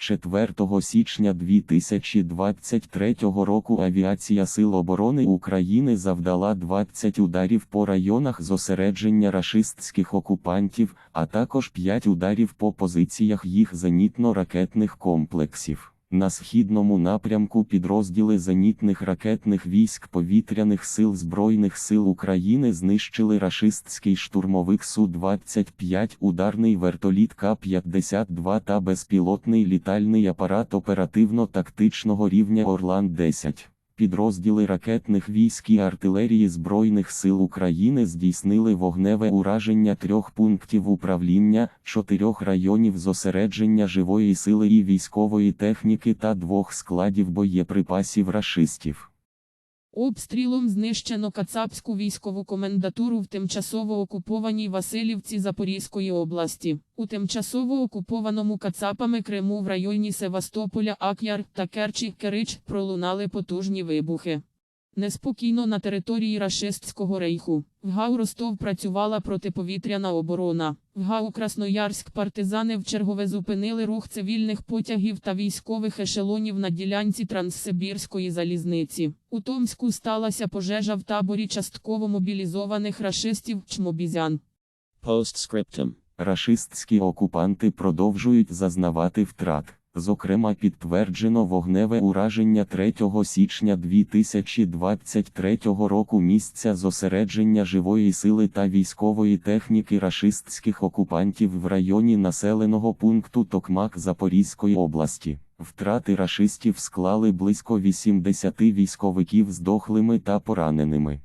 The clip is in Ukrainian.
4 січня 2023 року авіація Сил оборони України завдала 20 ударів по районах зосередження рашистських окупантів, а також 5 ударів по позиціях їх зенітно-ракетних комплексів. На східному напрямку підрозділи зенітних ракетних військ повітряних сил Збройних сил України знищили рашистський штурмовик Су-25, ударний вертоліт К-52 та безпілотний літальний апарат оперативно-тактичного рівня Орлан-10. Підрозділи ракетних військ і артилерії Збройних сил України здійснили вогневе ураження трьох пунктів управління, чотирьох районів зосередження живої сили і військової техніки та двох складів боєприпасів рашистів. Обстрілом знищено Кацапську військову комендатуру в тимчасово окупованій Василівці Запорізької області. У тимчасово окупованому Кацапами Криму в районі Севастополя Ак'яр та Керчі Керич пролунали потужні вибухи. Неспокійно на території рашистського рейху. В ГАУ Ростов працювала протиповітряна оборона. В ГАУ Красноярськ партизани вчергове зупинили рух цивільних потягів та військових ешелонів на ділянці Транссибірської залізниці. У Томську сталася пожежа в таборі частково мобілізованих рашистів Чмобізян. Postscriptum. Рашистські окупанти продовжують зазнавати втрат. Зокрема, підтверджено вогневе ураження 3 січня 2023 року місця зосередження живої сили та військової техніки рашистських окупантів в районі населеного пункту Токмак Запорізької області. Втрати рашистів склали близько 80 військовиків здохлими та пораненими.